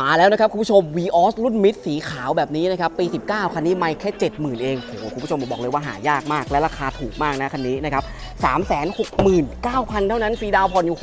มาแล้วนะครับคุณผู้ชม Vios รุ่นมิดสีขาวแบบนี้นะครับ ปี 19 คันนี้ไม่แค่ 70,000 เองโอ้โหคุณผู้ชมบอกเลยว่าหายากมาก และราคาถูกมากนะคันนี้นะครับ 369,000 เท่านั้นฟรีดาวผ่อนอยู่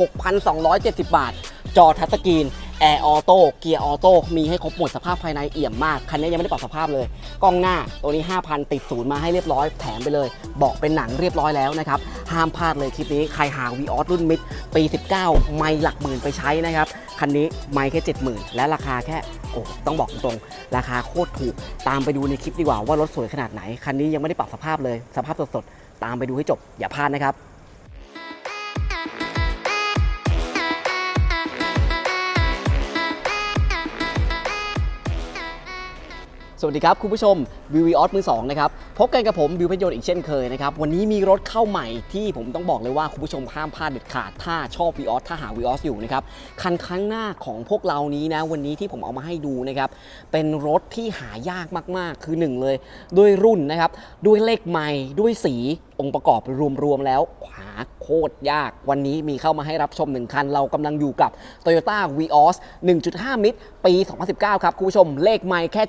6,270 บาท จอทัชสกรีนแอร์ออโต้เกียร์ออโต้มีให้ครบหมดสภาพภายในเอี่ยมมาก คันนี้ยังไม่ได้ปรับสภาพเลย กล้องหน้าตัวนี้ 5,000 ติดศูนย์มาให้เรียบร้อยแถมไปเลย บอกเป็นหนังเรียบร้อยแล้วนะครับ ห้ามพลาดเลยคลิปนี้ ใครหา Vios รุ่นมิดปี 19 ไม่หลักหมื่นไปใช้นะครับ คันนี้ไม่แค่ 70,000 และราคาแค่โอ้ต้องบอกตรงๆ ราคาโคตรถูก ตามไปดูในคลิปดีกว่าว่ารถสวยขนาดไหน คันนี้ยังไม่ได้ปรับสภาพเลย สภาพสดๆ ตามไปดูให้จบอย่าพลาดนะครับ สวัสดีครับ คุณผู้ชมวิววีออสมือสองนะครับพบกันกับผมวิวพยนต์อีกเช่นเคยนะครับ วันนี้มีรถเข้าใหม่ที่ผมต้องบอกเลยว่า คุณผู้ชมห้ามพลาดเด็ดขาด ถ้าชอบวีออสถ้าหาวีออสอยู่นะครับ คันข้างหน้าของพวกเรานี้นะ วันนี้ที่ผมเอามาให้ดูนะครับ เป็นรถที่หายากมากๆ คือหนึ่งเลย ด้วยรุ่นนะครับ ด้วยเลขไม้ด้วยสี องค์ประกอบรวมๆแล้วหาโคตรยาก วันนี้มีเข้ามาให้รับชมหนึ่งคัน เรากำลังอยู่กับ Toyota Vios 1.5 มิตร ปี 2019 ครับคุณผู้ชมเลขไมล์แค่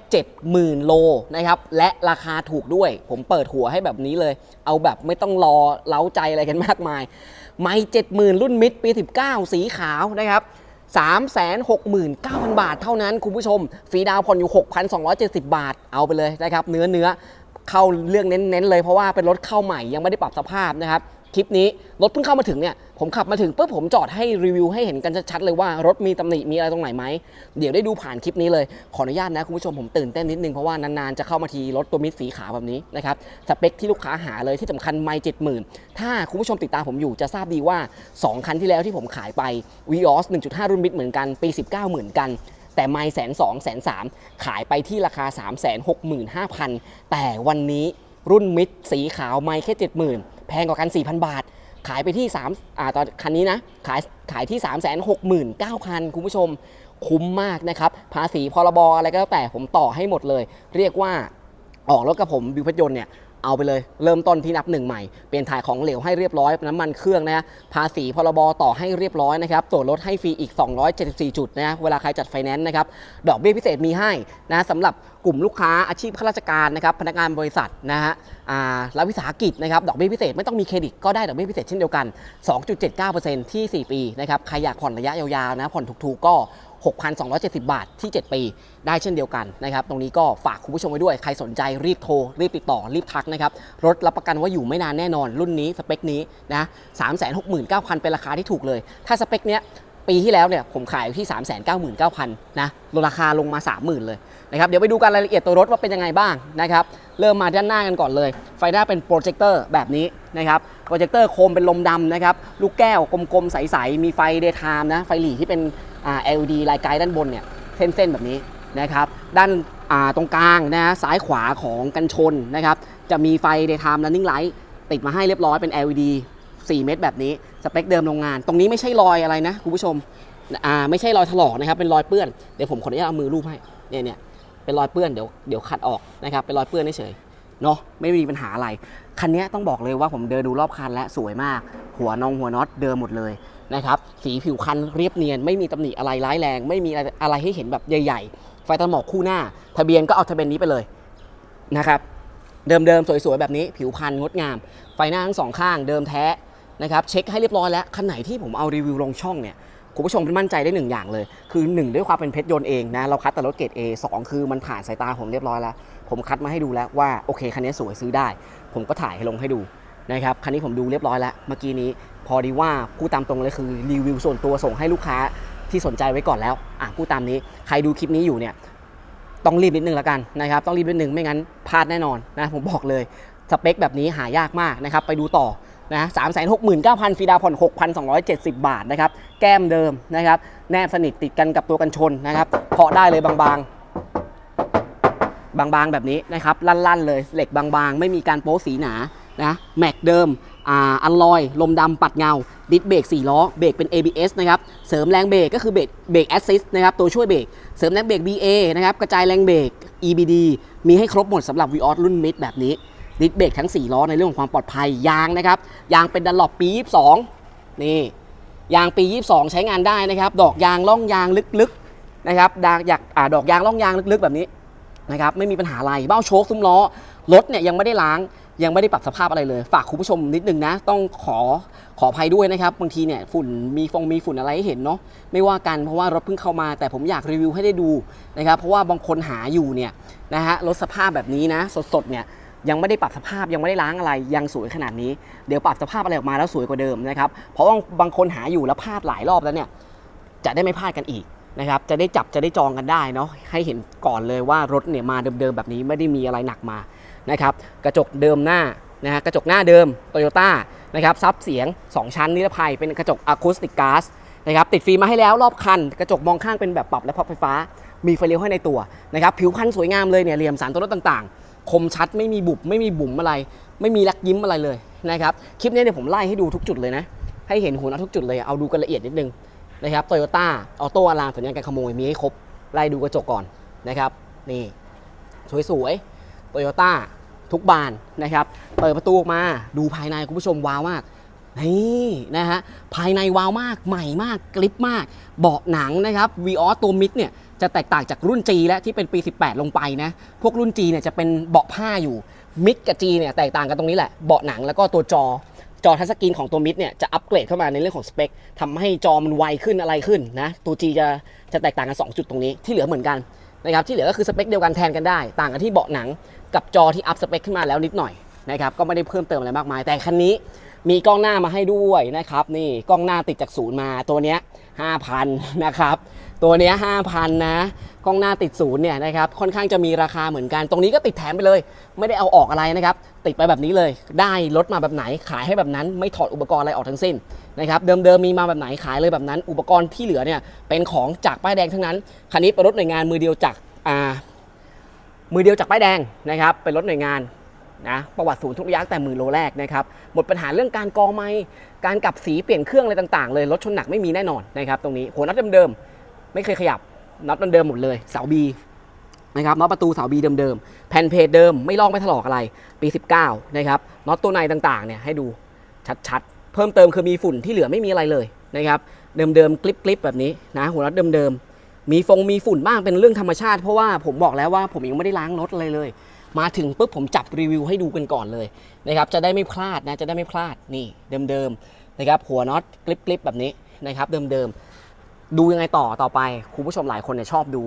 70,000 โลนะครับ และราคาถูกด้วย ผมเปิดหัวให้แบบนี้เลย เอาแบบไม่ต้องรอเล้าใจอะไรกันมากมาย ไมล์70,000 รุ่นมิตร ปี 19 สีขาวนะครับ369,000 บาทเท่านั้นคุณผู้ชม ฟรีดาวผ่อนอยู่ 6,270 บาท เอาไปเลยนะครับ เนื้อเนื้อ เข้าเรื่องเน้นๆเลยเพราะว่าเป็นรถเข้าใหม่ยังไม่ได้ปรับสภาพนะครับคลิปนี้รถเพิ่งเข้ามาถึงเนี่ยผมขับมาถึงปุ๊บผมจอดให้รีวิวให้เห็นกันชัดๆเลยว่ารถมีตำหนิมีอะไรตรงไหนไหมเดี๋ยวได้ดูผ่านคลิปนี้เลยขออนุญาตนะคุณผู้ชมผมตื่นเต้นนิดนึงเพราะว่านานๆจะเข้ามาทีรถตัวมิดสีขาวแบบนี้นะครับสเปคที่ลูกค้าหาเลยที่สำคัญไม่เจ็ดหมื่นถ้าคุณผู้ชมติดตามผมอยู่จะทราบดีว่า 2 คันที่แล้วที่ผมขายไป Vios 1.5 รุ่นมิดเหมือนกันปี 19 เหมือนกัน แต่ไม่แสนสองแสนสามขายไปที่ราคา 3 6 5 0 0 0 แต่วันนี้รุ่นมิดสีขาวไม่แค่ 70,000 แพงกว่ากัน 4,000 บาท ขายไปที่3อ่าตอนคันนี้นะ ขายขายที่ 369,000 คุณผู้ชมคุ้มมากนะครับ ภาษีพรบอะไรก็แล้วแต่ผมต่อให้หมดเลย เรียกว่าออกรถกับผมบิวพยนต์เนี่ย เอาไปเลยเริ่มต้นที่นับหนึ่งใหม่ เปลี่ยนถ่ายของเหลวให้เรียบร้อยน้ำมันเครื่องนะฮะภาษีพรบต่อให้เรียบร้อยนะครับส่วนลดให้ฟรีอีก 274 จุดนะเวลาใครจัดไฟแนนซ์นะครับดอกเบี้ยพิเศษมีให้นะสำหรับกลุ่มลูกค้าอาชีพข้าราชการนะครับพนักงานบริษัทนะฮะอ่ารัฐวิสาหกิจนะครับดอกเบี้ยพิเศษไม่ต้องมีเครดิตก็ได้ดอกเบี้ยพิเศษเช่นเดียวกัน 2.79%ที่ 4 ปีนะครับใครอยากผ่อนระยะยาวๆนะผ่อนถูกๆก็ 6,270 บาทที่ 7 ปี ได้เช่นเดียวกันนะครับ ตรงนี้ก็ฝากคุณผู้ชมไว้ด้วย ใครสนใจรีบโทร รีบติดต่อ รีบทักนะครับ รถรับประกันว่าอยู่ไม่นานแน่นอนรุ่นนี้ สเปคนี้นะ369,000 เป็นราคาที่ถูกเลย ถ้าสเปคเนี้ย ปีที่แล้วเนี่ยผมขายอยู่ที่ 399,000นะลดราคาลงมา 30,000 เลยนะครับเดี๋ยวไปดูกันรายละเอียดตัวรถว่าเป็นยังไงบ้างนะครับเริ่มมาด้านหน้ากันก่อนเลย ไฟหน้าเป็นโปรเจคเตอร์แบบนี้นะครับโปรเจคเตอร์โคมเป็นลมดำนะครับลูกแก้วกลมๆ ใส ๆ มีไฟเดย์ไทม์นะไฟหลีที่เป็น LED ลายไกด์ด้านบนเนี่ยเส้น ๆ แบบนี้นะครับด้านาตรงกลางนะฮะซ้ายขวาของกันชนนะครับจะมีไฟ daytime running light ติดมาให้เรียบร้อยเป็น LED 4 เม็ดแบบนี้ สเปคเดิมโรงงาน ตรงนี้ไม่ใช่รอยอะไรนะคุณผู้ชมอ่าไม่ใช่รอยถลอกนะครับเป็นรอยเปื้อนเดี๋ยวผมขออนุญาตเอามือรูปให้เนี่ยเนี่ยเป็นรอยเปื้อนเดี๋ยวเดี๋ยวขัดออกนะครับเป็นรอยเปื้อนเฉยเนาะไม่มีปัญหาอะไร คันนี้ต้องบอกเลยว่าผมเดินดูรอบคันแล้วสวยมาก หัวนองหัวน็อตเดิมหมดเลยนะครับสีผิวคันเรียบเนียน ไม่มีตำหนิอะไรร้ายแรง ไม่มีอะไรอะไรให้เห็นแบบใหญ่ ๆ ไฟตัดหมอกคู่หน้า ทะเบียนก็เอาทะเบียนนี้ไปเลยนะครับเดิมๆสวยๆแบบนี้ผิวพันงดงาม ไฟหน้าทั้งสองข้างเดิมแท้ นะครับเช็คให้เรียบร้อยแล้วคันไหนที่ผมเอารีวิวลงช่องเนี่ยคุณผู้ชมมั่นใจได้หนึ่งอย่างเลย คือ 1 ด้วยความเป็นเพชรยนต์เองนะเราคัดแต่รถเกรด A 2 คือมันผ่านสายตาผมเรียบร้อยแล้ว ผมคัดมาให้ดูแล้วว่าโอเคคันนี้สวยซื้อได้ ผมก็ถ่ายให้ลงให้ดูนะครับคันนี้ผมดูเรียบร้อยแล้ว เมื่อกี้นี้พอดีว่าพูดตามตรงเลยคือรีวิวส่วนตัวส่งให้ลูกค้าที่สนใจไว้ก่อนแล้วอะพูดตามนี้ใครดูคลิปนี้อยู่เนี่ยต้องรีบนิดนึงแล้วกันนะครับต้องรีบนิดนึงไม่งั้นพลาดแน่นอนนะผมบอกเลยสเปคแบบนี้หายากมากนะครับไปดูต่อ นะสามแสนหกหมื่นเก้าพันฟีดาผ่อนหกพันสองร้อยเจ็ดสิบบาทนะครับ แก้มเดิมนะครับ แนบสนิทติดกันกับตัวกันชนนะครับเคาะได้เลยบางๆ บางๆแบบนี้นะครับลั่นๆเลยเหล็กบางๆ ไม่มีการโป๊สีหนานะแม็กเดิมอ่าอัลลอย ลมดำปัดเงา ดิสเบรก4ล้อ เบรกเป็น ABS นะครับ เสริมแรงเบรกก็คือเบรกเบรกแอสซิสนะครับ ตัวช่วยเบรก เสริมแรงเบรก BA นะครับ กระจายแรงเบรก EBD มีให้ครบหมดสำหรับ v ีออรุ่นมิดแบบนี้ ดิสเบรกทั้ง 4 ล้อในเรื่องของความปลอดภัยยางนะครับ ยางเป็นดันหลบปี 22 นี่ ยางปี 22 ใช้งานได้นะครับ ดอกยางล่องยางลึกๆนะครับดางอยากอ่าดอกยางร่องยางลึกๆ แบบนี้นะครับไม่มีปัญหาอะไรเบ้าโชคซุ้มล้อรถเนี่ยยังไม่ได้ล้างยังไม่ได้ปรับสภาพอะไรเลย ฝากคุณผู้ชมนิดนึงนะ ต้องขอขออภัยด้วยนะครับ บางทีเนี่ยฝุ่นมีฟงมีฝุ่นอะไรให้เห็นเนาะไม่ว่ากันเพราะว่ารถเพิ่งเข้ามาแต่ผมอยากรีวิวให้ได้ดูนะครับเพราะว่าบางคนหาอยู่เนี่ยนะฮะรถสภาพแบบนี้นะ สดๆเนี่ย ยังไม่ได้ปรับสภาพยังไม่ได้ล้างอะไรยังสวยขนาดนี้เดี๋ยวปรับสภาพอะไรออกมาแล้วสวยกว่าเดิมนะครับเพราะว่าบางคนหาอยู่แล้วพลาดหลายรอบแล้วเนี่ยจะได้ไม่พลาดกันอีกนะครับจะได้จับจะได้จองกันได้เนาะให้เห็นก่อนเลยว่ารถเนี่ยมาเดิมๆแบบนี้ไม่ได้มีอะไรหนักมานะครับกระจกเดิมหน้านะฮะกระจกหน้าเดิมโตโยต้านะครับซับเสียง 2 ชั้นนิรภัยเป็นกระจกอะคูสติกก๊าซนะครับติดฟิล์มมาให้แล้วรอบคัน กระจกมองข้างเป็นแบบปรับและพับไฟฟ้า มีไฟเลี้ยวให้ในตัวนะครับผิวพรรณสวยงามเลยเนี่ยเหลี่ยมสารตัวรถต่างๆ คมชัดไม่มีบุบไม่มีบุ๋มอะไร ไม่มีรักยิ้มอะไรเลยนะครับคลิปนี้เนี่ยผมไล่ให้ดูทุกจุดเลยนะ ให้เห็นหัวน็อตทุกจุดเลยเอาดูกันละเอียดนิดนึงนะครับโตโยต้าออโต้อะลามสัญญาณการขโมยมีให้ครบไล่ดูกระจกก่อนนะครับนี่สวยๆโตโยต้าทุกบานนะครับเปิดประตูออกมาดูภายในคุณผู้ชมว้าวมากนี่นะฮะภายในว้าวมากใหม่มากกริปมาก เบาะหนังนะครับ v ีออตัวมิดเนี่ย จะแตกต่างจากรุ่น G และที่เป็นปี 18 ลงไปนะ พวกรุ่น G เนี่ยจะเป็นเบาะผ้าอยู่ มิดกับ G เนี่ยแตกต่างกันตรงนี้แหละ เบาะหนังแล้วก็ตัวจอ จอทัชสกรีนของตัวมิดเนี่ยจะอัปเกรดเข้ามาในเรื่องของสเปคทำให้จอมันไวขึ้นอะไรขึ้นนะ ตัว G จะจะแตกต่างกัน 2 จุดตรงนี้ที่เหลือเหมือนกันนะครับที่เหลือก็คือสเปคเดียวกันแทนกันได้ ต่างกันที่เบาะหนังกับจอที่อัพสเปคขึ้นมาแล้วนิดหน่อยนะครับก็ไม่ได้เพิ่มเติมอะไรมากมาย แต่คันนี้มีกล้องหน้ามาให้ด้วยนะครับนี่กล้องหน้าติดจากศูนย์มาตัวเนี้ย5,000นะครับ ตัวเนี้ย5,000นนะกล้องหน้าติดศูนย์เนี่ยนะครับค่อนข้างจะมีราคาเหมือนกัน ตรงนี้ก็ติดแถมไปเลย ไม่ได้เอาออกอะไรนะครับติดไปแบบนี้เลย ได้รถมาแบบไหนขายให้แบบนั้นไม่ถอดอุปกรณ์อะไรออกทั้งสิ้นนะครับเดิมๆมีมาแบบไหนขายเลยแบบนั้น อุปกรณ์ที่เหลือเนี่ยเป็นของจากป้ายแดงทั้งนั้นคันนี้เป็นรถหน่วยงานมือเดียวจากอ่ามือเดียวจากป้ายแดงนะครับเป็นรถหน่วยงานนะประวัติศูนย์ทุกอยางแต่มือโลแรกนะครับหมดปัญหาเรื่องการกองไม้การกลับสีเปลี่ยนเครื่องอะไรต่างๆ เลยรถชนหนักไม่มีแน่นอนนะครับตรงนี้หัวน็อตเดิมๆ ไม่เคยขยับน็อตเดิมหมดเลยเสาบีนะครับน็อตประตูเสาบีเดิมๆแผ่นเพจเดิมไม่ลอกไม่ถลอกอะไรปี 19นะครับน็อตตัวในต่างๆเนี่ยให้ดูชัดๆ เพิ่มเติมคือมีฝุ่นที่เหลือไม่มีอะไรเลยนะครับเดิมๆกลิปๆแบบนี้นะหัวน็อตเดิมๆมีฟงมีฝุ่นบ้างเป็นเรื่องธรรมชาติเพราะว่าผมบอกแล้วว่าผมยังไม่ได้ล้างรถอะไรเลย มาถึงปุ๊บผมจับรีวิวให้ดูกันก่อนเลยนะครับจะได้ไม่พลาดนะจะได้ไม่พลาดนี่เดิมๆนะครับหัวน็อตกลิปๆแบบนี้นะครับเดิมๆ ดูยังไงต่อต่อไปคุณผู้ชมหลายคนเนี่ยชอบดู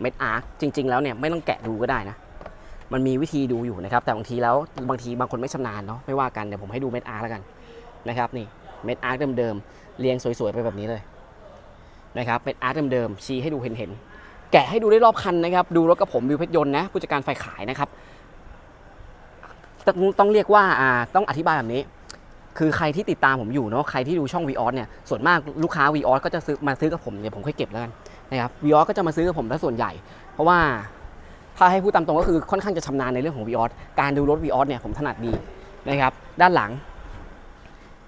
เม็ดอาร์คจริง ๆ แล้วเนี่ยไม่ต้องแกะดูก็ได้นะ มันมีวิธีดูอยู่นะครับ แต่บางทีแล้วบางทีบางคนไม่ชำนาญเนาะไม่ว่ากันเดี๋ยวผมให้ดูเม็ดอาร์คแล้วกันนะครับนี่เม็ดอาร์คเดิมๆเรียงสวยๆไปแบบนี้เลยนะครับเม็ดอาร์คเดิมๆชี้ให้ดูเห็นๆแกะให้ดูได้รอบคันนะครับ ดูรถกับผมวิวเพชรยนต์นะผู้จัดการฝ่ายขายนะครับต้องต้องเรียกว่าอ่าต้องอธิบายแบบนี้ คือใครที่ติดตามผมอยู่เนาะใครที่ดูช่อง v ีออสเนี่ยส่วนมากลูกค้า v ีออสก็จะซื้อมาซื้อกับผมเดี๋ยวผมค่อยเก็บแล้วกันนะครับ v ีออสก็จะมาซื้อกับผมถ้าส่วนใหญ่ เพราะว่าถ้าให้พูดตามตรงก็คือค่อนข้างจะชำนาญในเรื่องของ v ีออสการดูรถ v ีออสเนี่ยผมถนัดดีนะครับด้านหลัง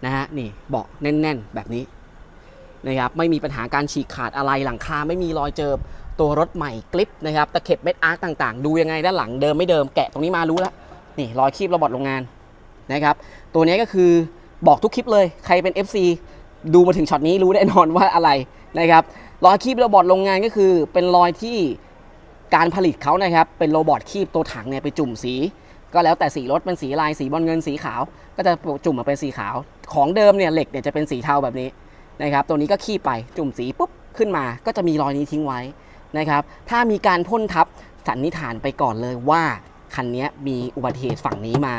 นะฮะนี่เบาะแน่น ๆ แบบนี้นะครับไม่มีปัญหาการฉีกขาดอะไรหลังคาไม่มีรอยเจิบตัวรถใหม่กลิปนะครับตะเข็บเม็ดอาร์คต่างๆ ดูยังไงด้านหลังเดิมไม่เดิมแกะตรงนี้มารู้แล้วนี่รอยคีบระบอดโรงงาน นะครับ ตัวนี้ก็คือบอกทุกคลิปเลย ใครเป็น FC ดูมาถึงช็อตนี้รู้แน่นอนว่าอะไรนะครับรอยคีบโรบอทโรงงานก็คือ เป็นรอยที่การผลิตเขานะครับเป็นโรบอทคีบตัวถังเนี่ยไปจุ่มสี ก็แล้วแต่สีรถเป็นสีลายสีบอลเงินสีขาว ก็จะจุ่มมาเป็นสีขาว ของเดิมเนี่ยเหล็กเนี่ยจะเป็นสีเทาแบบนี้นะครับตัวนี้ก็คีบไปจุ่มสีปุ๊บขึ้นมา ก็จะมีรอยนี้ทิ้งไว้นะครับถ้ามีการพ่นทับสันนิษฐานไปก่อนเลยว่าคันนี้มีอุบัติเหตุฝั่งนี้มา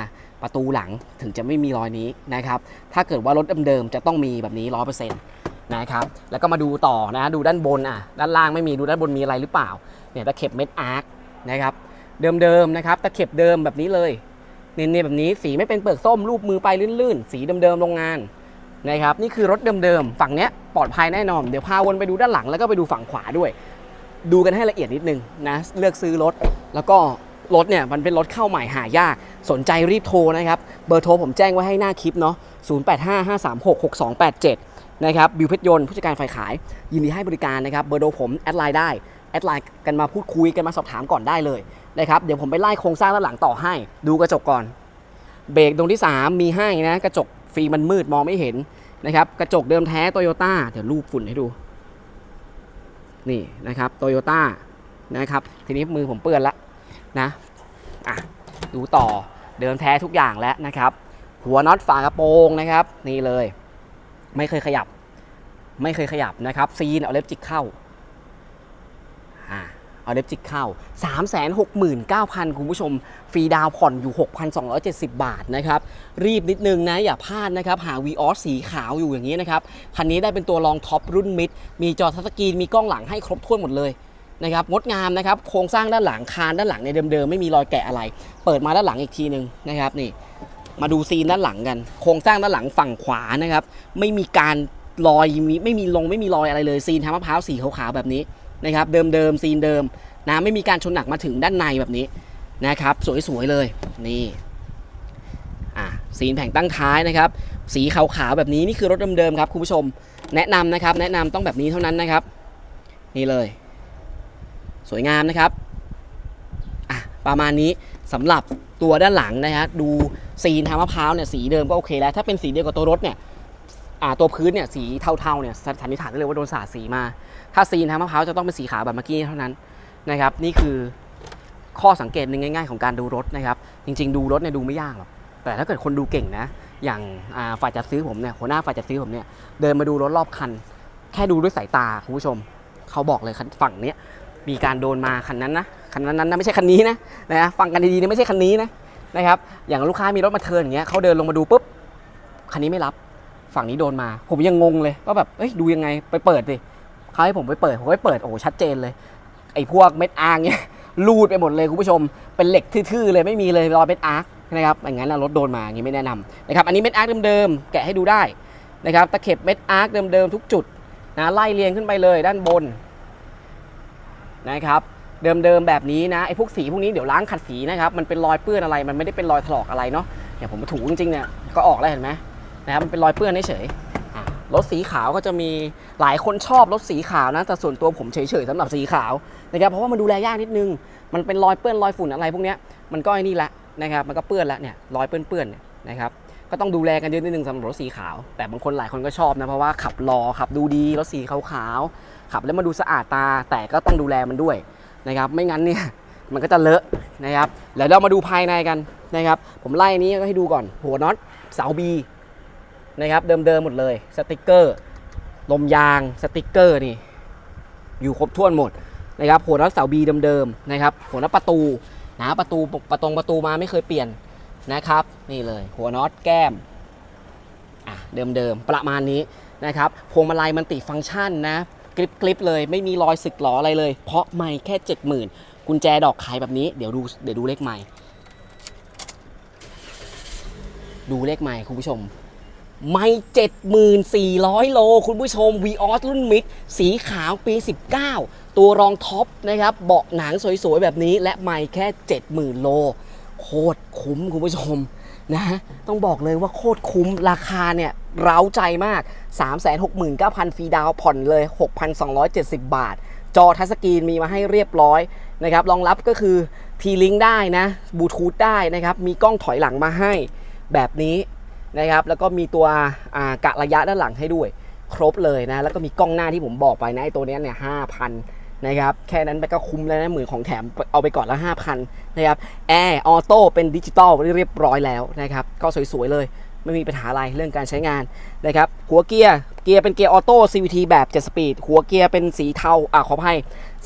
ประตูหลังถึงจะไม่มีรอยนี้นะครับ ถ้าเกิดว่ารถเดิมๆจะต้องมีแบบนี้ร้อยเปอร์เซ็นต์นะครับ แล้วก็มาดูต่อนะดูด้านบนอะ ด้านล่างไม่มีดูด้านบนมีอะไรหรือเปล่า เนี่ยตะเข็บเม็ดอาร์คนะครับ เดิมๆนะครับตะเข็บเดิมแบบนี้เลยเนียนๆแบบนี้สีไม่เป็นเปลือกส้มรูปมือไปลื่นๆ สีเดิมๆโรงงานนะครับ นี่คือรถเดิมๆฝั่งเนี้ยปลอดภัยแน่นอน เดี๋ยวพาวนไปดูด้านหลังแล้วก็ไปดูฝั่งขวาด้วย ดูกันให้ละเอียดนิดนึงนะเลือกซื้อรถแล้วก็ รถเนี่ยมันเป็นรถเข้าใหม่หายาก สนใจรีบโทรนะครับ เบอร์โทรผมแจ้งไว้ให้หน้าคลิปเนาะ0855366287 นะครับ บิวเพชรยนต์ผู้จัดการฝ่ายขาย ยินดีให้บริการนะครับ เบอร์โทรผมแอดไลน์ได้ แอดไลน์กันมาพูดคุยกันมาสอบถามก่อนได้เลยนะครับ เดี๋ยวผมไปไล่โครงสร้างด้านหลังต่อให้ ดูกระจกก่อน เบรกตรงที่ 3 มีให้นะ กระจกฟรีมันมืดมองไม่เห็นนะครับ กระจกเดิมแท้โตโยต้าเดี๋ยวรูปฝุ่นให้ดู นี่นะครับโตโยต้านะครับ ทีนี้มือผมเปื้อนละ นะอะดูต่อเดิมแท้ทุกอย่างแล้วนะครับ หัวน็อตฝากระโปรงนะครับ นี่เลย ไม่เคยขยับ ไม่เคยขยับนะครับซีนเอาเล็บจิกเข้าอ่าเอาเล็บจิกเข้า 369,000 คุณผู้ชม ฟรีดาวผ่อนอยู่ 6,270 บาทนะครับ รีบนิดนึงนะ อย่าพลาดนะครับ หา v ีออสสีขาวอยู่อย่างนี้นะครับ คันนี้ได้เป็นตัวรองท็อปรุ่นมิด มีจอทัชสกรีน มีกล้องหลังให้ครบถ้วนหมดเลย นะครับงดงามนะครับโครงสร้างด้านหลังคานด้านหลังในเดิมๆไม่มีรอยแกะอะไร เปิดมาด้านหลังอีกทีหนึ่งนะครับนี่มาดูซีนด้านหลังกัน โครงสร้างด้านหลังฝั่งขวานะครับ ไม่มีการรอยมีไม่มีลงไม่มีรอยอะไรเลยซีนทางมะพร้าวสีขาวๆแบบนี้นะครับเดิมๆซีนเดิมนะไม่มีการชนหนักมาถึงด้านในแบบนี้นะครับสวยๆเลยนี่อะซีนแผงตั้งท้ายนะครับ สีขาวๆแบบนี้นี่คือรถเดิมๆครับคุณผู้ชม แนะนำนะครับ แนะนำต้องแบบนี้เท่านั้นนะครับ นี่เลย สวยงามนะครับอะประมาณนี้สำหรับตัวด้านหลังนะฮะดูซีนทางมะพร้าวเนี่ยสีเดิมก็โอเคแล้ว ถ้าเป็นสีเดียวกับตัวรถเนี่ยตัวพื้นเนี่ยสีเทาๆเนี่ยสันนิษฐานได้เลยว่าโดนสาดสีมา ถ้าซีนทางมะพร้าวจะต้องเป็นสีขาวแบบเมื่อกี้เท่านั้นนะครับ นี่คือข้อสังเกตหนึ่งง่าย ๆ ของการดูรถนะครับ จริง ๆ ดูรถเนี่ยดูไม่ยากหรอกแต่ถ้าเกิดคนดูเก่งนะ อย่างาฝ่ายจัดซื้อผมเนี่ยหัวหน้าฝ่ายจัดซื้อผมเนี่ยเดินมาดูรถรอบคัน แค่ดูด้วยสายตาคุณผู้ชม เขาบอกเลยฝั่งเนี้ย มีการโดนมาคันนั้นนะคันนั้นนั้นนะไม่ใช่คันนี้นะนะฟังกันดีๆนะไม่ใช่คันนี้นะนะครับอย่างลูกค้ามีรถมาเทิร์นอย่างเงี้ยเขาเดินลงมาดูปุ๊บคันนี้ไม่รับฝั่งนี้โดนมา ผมยังงงเลยว่าแบบเอ้ยดูยังไงไปเปิดดิเขาให้ผมไปเปิดผมไปเปิดโอ้ชัดเจนเลย ไอ้พวกเม็ดอาร์เงี้ยลูดไปหมดเลยคุณผู้ชม เป็นเหล็กทื่อๆเลยไม่มีเลยรอยเม็ดอาร์คนะครับอย่างนั้นรถโดนมาอย่างนี้ไม่แนะนำนะครับอันนี้เม็ดอาร์คเดิมๆแกะให้ดูได้นะครับตะเข็บเม็ดอาร์คเดิมๆทุกจุดนะไล่เรียงขึ้นไปเลยด้านบน นะครับเดิมๆแบบนี้นะไอ้พวกสีพวกนี้เดี๋ยวล้างขัดสีนะครับมันเป็นรอยเปื้อนอะไรมันไม่ได้เป็นรอยถลอกอะไรเนาะอย่างผมมาถูจริงๆเนี่ยก็ออกแล้วเห็นไหมนะครับมันเป็นรอยเปื้อนเฉยรถสีขาวก็จะมีหลายคนชอบรถสีขาวนะแต่ส่วนตัวผมเฉยๆสำหรับสีขาวนะครับเพราะว่ามันดูแลยากนิดนึง มันเป็นรอยเปื้อนรอยฝุ่นอะไรพวกเนี้ยมันก็ไอ้นี่ละนะครับมันก็เปื้อนแล้วเนี่ยรอยเปื้อนๆเนี่ยนะครับก็ต้องดูแลกันเยอะนิดนึงสำหรับรถสีขาว แต่บางคนหลายคนก็ชอบนะเพราะว่าขับรอขับดูดีรถสีขาวๆ ขับแล้วมาดูสะอาดตาแต่ก็ต้องดูแลมันด้วยนะครับ ไม่งั้นเนี่ยมันก็จะเลอะนะครับแล้วเรามาดูภายในกันนะครับ ผมไล่นี้ก็ให้ดูก่อน หัวน็อตเสาบีนะครับ เดิมๆหมดเลยสติกเกอร์ลมยางสติกเกอร์นี่อยู่ครบถ้วนหมดนะครับหัวน็อตเสาบีเดิมๆนะครับ หัวน็อตประตูนะประตูประตงประตูมาไม่เคยเปลี่ยนนะครับ นี่เลย หัวน็อตแก้มอะเดิมๆประมาณนี้นะครับพวงมาลัยมันติฟังก์ชันนะ กริบกริบเลย ไม่มีรอยสึกหรออะไรเลย เพราะไม่แค่ 70,000 กุญแจดอกขายแบบนี้เดี๋ยวดูเดี๋ยวดูเลขใหม่ ดูเลขใหม่คุณผู้ชม ไม่7,400 โล คุณผู้ชม v ีออสรุ่นมิดสีขาวปี 19 ตัวรองท็อปนะครับ เบาะหนังสวยๆ แบบนี้และไม่แค่ 70,000 โล โคตรคุ้มคุณผู้ชม นะต้องบอกเลยว่าโคตรคุ้มราคาเนี่ยเร้าใจมาก 369,000 ฟรีดาวผ่อนเลย 6,270 บาท จอทัชสกรีนมีมาให้เรียบร้อยนะครับรองรับก็คือทีลิงได้นะบลูทูธได้นะครับมีกล้องถอยหลังมาให้แบบนี้นะครับแล้วก็มีตัวกะระยะด้านหลังให้ด้วย ครบเลยนะแล้วก็มีกล้องหน้าที่ผมบอกไปนะไอ้ตัวนี้เนี่ยห้าพั นะครับแค่นั้นไปก็คุ้มแล้วนะหมื่นของแถมเอาไปก่อนละห้าพันนะครับแอร์ออโต้เป็นดิจิตอลเรียบร้อยแล้วนะครับก็สวยๆเลยไม่มีปัญหาอะไรเรื่องการใช้งานนะครับหัวเกียร์เกียร์เป็นเกียร์ออโต้ CVT แบบ 7 สปีด หัวเกียร์เป็นสีเทาอ่าขออภัย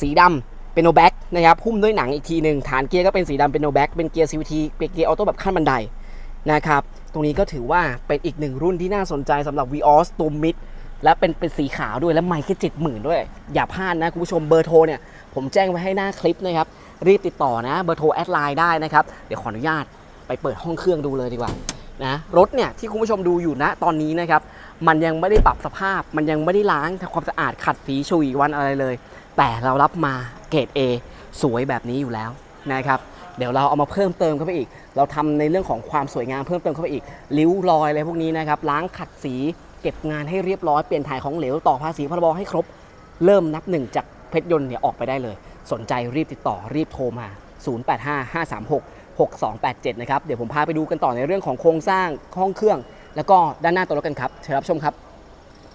สีดำเป็นโนแบ็กนะครับหุ้มด้วยหนังอีกทีหนึ่งฐานเกียร์ก็เป็นสีดำเป็นโนแบ็กเป็นเกียร์ CVT เป็นเกียร์ออโต้แบบขั้นบันไดนะครับตรงนี้ก็ถือว่าเป็นอีกหนึ่งรุ่นที่น่าสนใจสำหรับ v ีออสตัวมิด และเป็นเป็นสีขาวด้วยและไม่แค่เจ็ดหมื่นด้วย อย่าพลาดนะคุณผู้ชมเบอร์โทรเนี่ยผมแจ้งไว้ให้หน้าคลิปนะครับ รีบติดต่อนะเบอร์โทรแอดไลน์ได้นะครับ เดี๋ยวขออนุญาตไปเปิดห้องเครื่องดูเลยดีกว่านะรถเนี่ยที่คุณผู้ชมดูอยู่นะตอนนี้นะครับ มันยังไม่ได้ปรับสภาพ มันยังไม่ได้ล้างทำความสะอาดขัดสีชุยวันอะไรเลย แต่เรารับมาเกรด A สวยแบบนี้อยู่แล้วนะครับเดี๋ยวเราเอามาเพิ่มเติมเข้าไปอีก เราทำในเรื่องของความสวยงามเพิ่มเติมเข้าไปอีกริ้วรอยอะไรพวกนี้นะครับล้างขัดสี เก็บงานให้เรียบร้อยเปลี่ยนถ่ายของเหลวต่อภาษีพรบให้ครบ เริ่มนับหนึ่งจากเพชรยนต์เนี่ยออกไปได้เลย สนใจรีบติดต่อรีบโทรมา 0855366287 นะครับ เดี๋ยวผมพาไปดูกันต่อในเรื่องของโครงสร้างห้องเครื่อง แล้วก็ด้านหน้าตัวรถกันครับเชิญรับชมครับ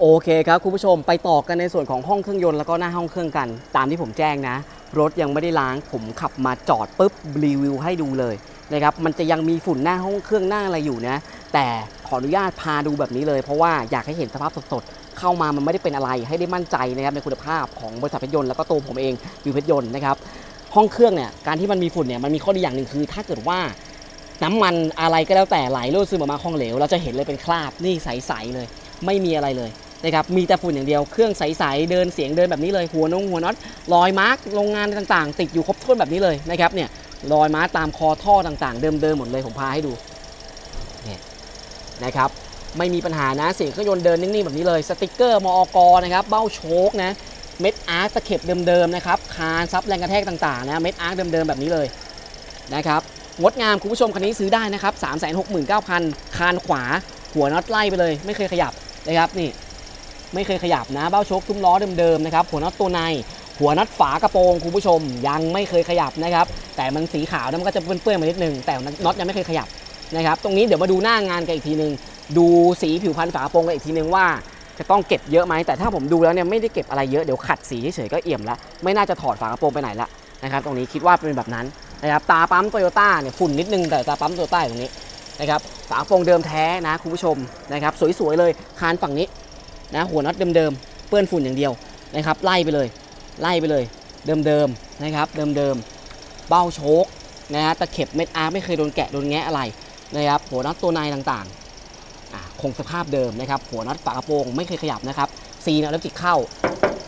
โอเคครับคุณผู้ชมไปต่อกันในส่วนของห้องเครื่องยนต์แล้วก็หน้าห้องเครื่องกัน ตามที่ผมแจ้งนะ รถยังไม่ได้ล้างผมขับมาจอดปุ๊บรีวิวให้ดูเลย นะครับมันจะยังมีฝุ่นหน้าห้องเครื่องหน้าอะไรอยู่นะ แต่ขออนุญาตพาดูแบบนี้เลย เพราะว่าอยากให้เห็นสภาพสดๆ เข้ามามันไม่ได้เป็นอะไรให้ได้มั่นใจนะครับในคุณภาพของบริษัทเพชรยนต์แล้วก็ตัวผมเองวิวเพชรยนต์นะครับห้องเครื่องเนี่ยการที่มันมีฝุ่นเนี่ยมันมีข้อดีอย่างหนึ่งคือ ถ้าเกิดว่าน้ำมันอะไรก็แล้วแต่ไหลรั่วซึมออกมาคลองเหลว เราจะเห็นเลยเป็นคราบนี่ใสๆเลย ไม่มีอะไรเลยนะครับมีแต่ฝุ่นอย่างเดียวเครื่องใสๆเดินเสียงเดินแบบนี้เลยหัวนงหัวน็อตรอยมาร์กโรงงานต่างๆ ติดอยู่ครบถ้วนแบบนี้เลยนะครับเนี่ย รอยม้าตามคอท่อต่างๆ เดิมๆหมดเลยผมพาให้ดูเนี่ยนะครับไม่มีปัญหานะเสียงเครื่องยนต์เดินนิ่งๆแบบนี้เลยสติกเกอร์มอกนะครับเบ้าโชคนะเม็ดอาร์ตตะเข็บเดิมๆนะครับคานซับแรงกระแทกต่างๆนะเม็ดอาร์ตเดิมๆแบบนี้เลยนะครับงดงามคุณผู้ชมคันนี้ซื้อได้นะครับ 3 6 9 0 0 0 คานขวา หัวน็อตไล่ไปเลย ไม่เคยขยับนะครับนี่ไม่เคยขยับนะ เบ้าโชคทุ่มล้อเดิมๆนะครับหัวน็อตตัวใน หัวน็อตฝากระโปรงคุณผู้ชมยังไม่เคยขยับนะครับ แต่มันสีขาวนะมันก็จะเปื้อนๆมานิดนึงแต่น็อตยังไม่เคยขยับนะครับ ตรงนี้เดี๋ยวมาดูหน้างานกันอีกทีนึง ดูสีผิวพันฝากระโปรงกันอีกทีนึงว่า จะต้องเก็บเยอะไหมแต่ถ้าผมดูแล้วเนี่ยไม่ได้เก็บอะไรเยอะเดี๋ยวขัดสีเฉยๆก็เอี่ยมแล้วไม่น่าจะถอดฝากระโปรงไปไหนละนะครับ ตรงนี้คิดว่าเป็นแบบนั้นนะครับตาปั๊มโตโยต้าเนี่ยฝุ่นนิดนึงแต่ตาปั๊มโตโยต้าตรงนี้นะครับฝาโปรงเดิมแท้นะคุณผู้ชมนะครับสวยๆเลยคานฝั่งนี้นะหัวน็อตเดิมๆเปื้อนฝุ่นอย่างเดียวนะครับไล่ไปเลย ไล่ไปเลยเดิมๆนะครับเดิมๆเบ้าโชคนะฮะตะเข็บเม็ดอาร์ไม่เคยโดนแกะโดนแงะอะไรนะครับหัวน็อตตัวในต่างๆคงสภาพเดิมนะครับหัวน็อตฝากระโปรงไม่เคยขยับนะครับซีนเอาแล้วจิกเข้า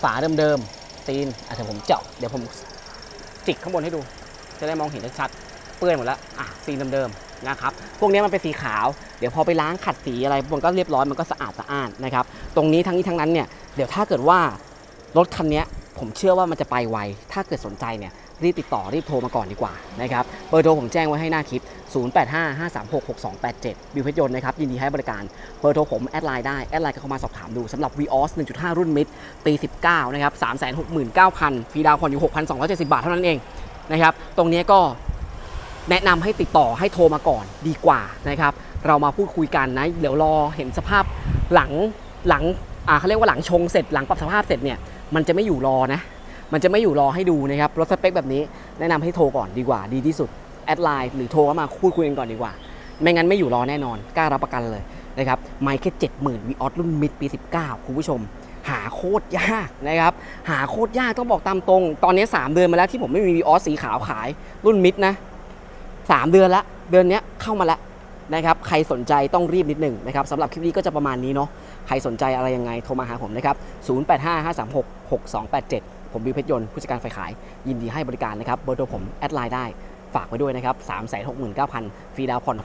ฝาเดิมๆซีนอาจจะเดี๋ยวผมเจาะเดี๋ยวผมจิกข้างบนให้ดู จะได้มองเห็นชัดเปื้อนหมดแล้วอะสีเดิมๆนะครับพวกนี้มันเป็นสีขาวเดี๋ยวพอไปล้างขัดสีอะไรมันก็เรียบร้อยมันก็สะอาดสะอ้านนะครับตรงนี้ทั้งนี้ทั้งนั้นเนี่ยเดี๋ยวถ้าเกิดว่ารถคันนี้ ผมเชื่อว่ามันจะไปไว ถ้าเกิดสนใจเนี่ยรีบติดต่อรีบโทรมาก่อนดีกว่านะครับ เบอร์โทรผมแจ้งไว้ให้หน้าคลิป 0855366287 บิวเพชรยนต์นะครับ ยินดีให้บริการ เบอร์โทรผมแอดไลน์ได้ แอดไลน์ก็เข้ามาสอบถามดูสำหรับ Vios 1.5 รุ่นมิดปี 19 นะครับ 369,000 ฟรีดาวน์ผ่อนอยู่ 6,270 บาทเท่านั้นเองนะครับ ตรงนี้ก็แนะนำให้ติดต่อให้โทรมาก่อนดีกว่านะครับ เรามาพูดคุยกันนะ เดี๋ยวรอเห็นสภาพหลังหลังอ่าเขาเรียกว่าหลังชงเสร็จหลังปรับสภาพเสร็จเนี่ย มันจะไม่อยู่รอนะ มันจะไม่อยู่รอให้ดูนะครับ รถสเปคแบบนี้แนะนำให้โทรก่อนดีกว่า ดีที่สุด แอดไลน์หรือโทรเข้ามาพูดคุยกันก่อนดีกว่า ไม่งั้นไม่อยู่รอแน่นอน กล้ารับประกันเลยนะครับ ไมค์แค่เจ็ดหมื่นวีออสรุ่นมิดปี 19 คุณผู้ชม หาโคตรยากนะครับ หาโคตรยากต้องบอกตามตรง ตอนนี้ 3 เดือนมาแล้วที่ผมไม่มีวีออสสีขาวขายรุ่นมิดนะ3เดือนละ เดือนนี้เข้ามาแล้วนะครับ ใครสนใจต้องรีบนิดหนึ่งนะครับสำหรับคลิปนี้ก็จะประมาณนี้เนาะ ใครสนใจอะไรยังไงโทรมาหาผมนะครับ 0855366287 ผมบิวเพชรยนต์ผู้จัดการฝ่ายขาย ยินดีให้บริการนะครับ เบอร์โทรผมแอดไลน์ได้ฝากไว้ด้วยนะครับ 369,000 ฟรีดาวน์ผ่อน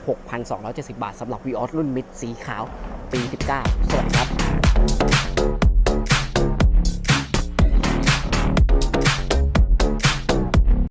6,270 บาทสำหรับวีออสรุ่นมิดสีขาวปี 19 สวัสดีครับ